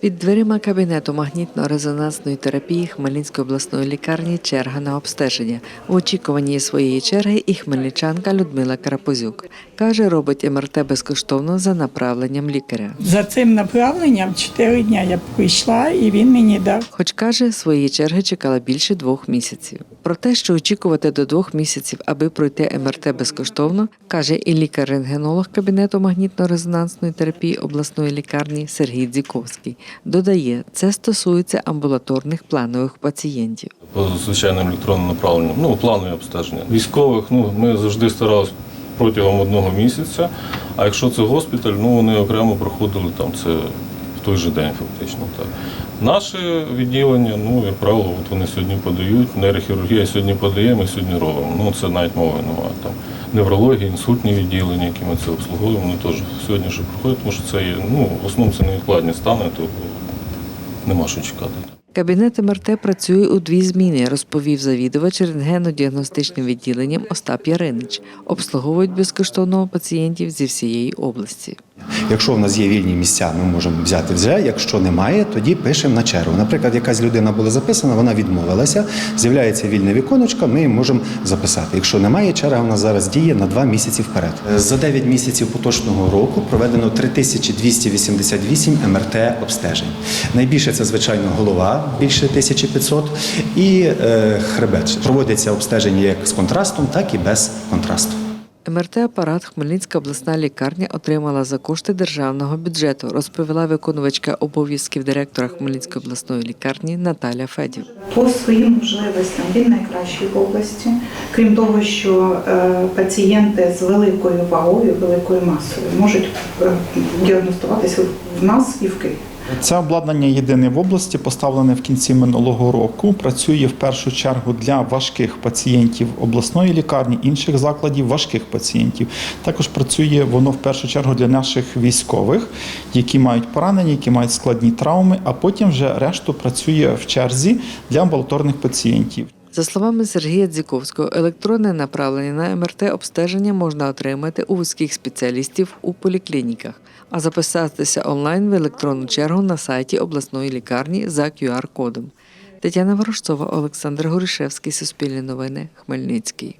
Під дверима кабінету магнітно-резонансної терапії Хмельницької обласної лікарні черга на обстеження. В очікуванні своєї черги і хмельничанка Людмила Карапозюк. Каже, робить МРТ безкоштовно за направленням лікаря. За цим направленням чотири дня я прийшла, і він мені дав. Хоч каже, своєї черги чекала більше двох місяців. Про те, що очікувати до двох місяців, аби пройти МРТ безкоштовно, каже і лікар-рентгенолог кабінету магнітно-резонансної терапії обласної лікарні Сергій Дзіковський. Додає, це стосується амбулаторних планових пацієнтів. по звичайним електронним направленням, ну, планові обстеження. Військових ну, ми завжди старалися протягом одного місяця, а якщо це госпіталь, ну вони окремо проходили там це той же день, фактично. Так. Наше відділення, ну, як правило, от вони сьогодні подають, нейрохірургія сьогодні подаємо ми сьогодні робимо. Ну, це навіть мови немає. Там неврологія, інсультні відділення, які ми це обслуговуємо, вони теж сьогодні ще проходять, тому що це є, ну, в основному це невідкладні стани, то нема що чекати. Кабінет МРТ працює у дві зміни, розповів завідувач рентгенно-діагностичним відділенням Остап Яринич. Обслуговують безкоштовно пацієнтів зі всієї області. Якщо в нас є вільні місця, ми можемо взяти вже. Якщо немає, тоді пишемо на чергу. Наприклад, якась людина була записана, вона відмовилася. З'являється вільне віконечко, ми можемо записати. Якщо немає, черга у нас зараз діє на два місяці вперед. За 9 місяців поточного року проведено 3288 МРТ обстежень. Найбільше це звичайно голова, більше 1500, і е, хребет. Проводяться обстеження як з контрастом, так і без контрасту. МРТ-апарат Хмельницька обласна лікарня отримала за кошти державного бюджету, розповіла виконувачка обов'язків директора Хмельницької обласної лікарні Наталя Федів. По своїм можливостям він найкращий в області. Крім того, що е, пацієнти з великою вагою, великою масою можуть е, діагностуватися в нас і в Києві. Це обладнання єдине в області, поставлене в кінці минулого року. Працює в першу чергу для важких пацієнтів обласної лікарні, інших закладів важких пацієнтів. Також працює воно в першу чергу для наших військових, які мають поранення, які мають складні травми. А потім вже решту працює в черзі для амбулаторних пацієнтів. За словами Сергія Дзіковського, електронне направлення на МРТ обстеження можна отримати у вузьких спеціалістів у поліклініках, а записатися онлайн в електронну чергу на сайті обласної лікарні за QR-кодом. Тетяна Ворожцова, Олександр Горішевський, Суспільне новини, Хмельницький.